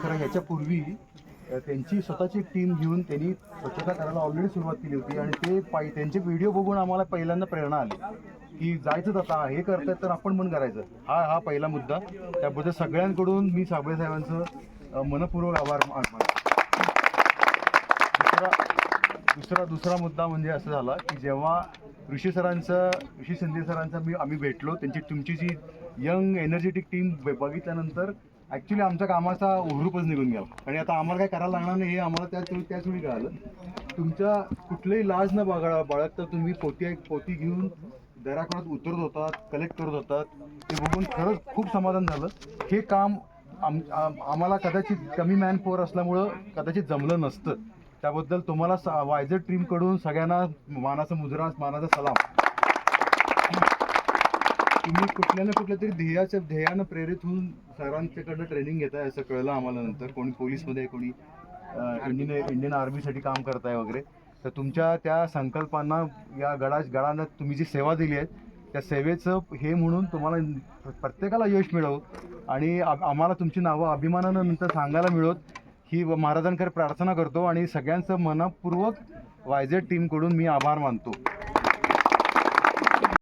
खरं ह्याच्यापूर्वी त्यांची स्वतःची टीम घेऊन त्यांनी स्वच्छता करायला ऑलरेडी सुरुवात केली होती आणि ते पाय त्यांचे व्हिडिओ बघून आम्हाला पहिल्यांदा प्रेरणा आली की जायचंच आता हे करतायत तर आपण पण करायचं. हा हा पहिला मुद्दा. त्याबद्दल सगळ्यांकडून मी साबळे साहेबांचं मनपूर्वक आभार मानतो. दुसरा दुसरा दुसरा मुद्दा म्हणजे असं झाला की जेव्हा ऋषी सरांचं ऋषी शिंदे सरांचं मी आम्ही भेटलो त्यांची तुमची जी यंग एनर्जेटिक टीम बघितल्यानंतर ॲक्च्युली आमच्या कामाचा हुरूपच निघून गेला. आणि आता आम्हाला काय करायला लागणार नाही हे आम्हाला त्याच वेळी त्याच वेळी कळालं. तुमच्या कुठलंही लाज न बाळगा बाळगता तुम्ही पोती पोती घेऊन दराकडत उतरत होतात कलेक्ट करत होतात. ते बघून खरंच खूप समाधान झालं. हे काम आम आम- आम्हाला कदाचित कमी मॅन पॉवर असल्यामुळं कदाचित जमलं नसतं. त्याबद्दल तुम्हाला सा- वायझर टीमकडून सगळ्यांना मानाचा मुजरा मानाचा सलाम. तुम्ही कुठल्या ना कुठल्या तरी ध्येयाच्या ध्येयानं प्रेरित होऊन सरांच्याकडनं ट्रेनिंग घेताय असं कळलं आम्हाला नंतर. कोणी पोलीसमध्ये कोणी इंडियन इंडियन आर्मीसाठी काम करताय वगैरे. तर तुमच्या त्या संकल्पांना या गडा गडांना तुम्ही जी सेवा दिली आहे त्या सेवेचं हे म्हणून तुम्हाला प्रत्येकाला यश मिळव. आणि आम्हाला तुमची नावं अभिमानानं नंतर सांगायला मिळवत. ही महाराजांकडे प्रार्थना करतो आणि सगळ्यांचं मनपूर्वक वायझेड टीमकडून मी आभार मानतो.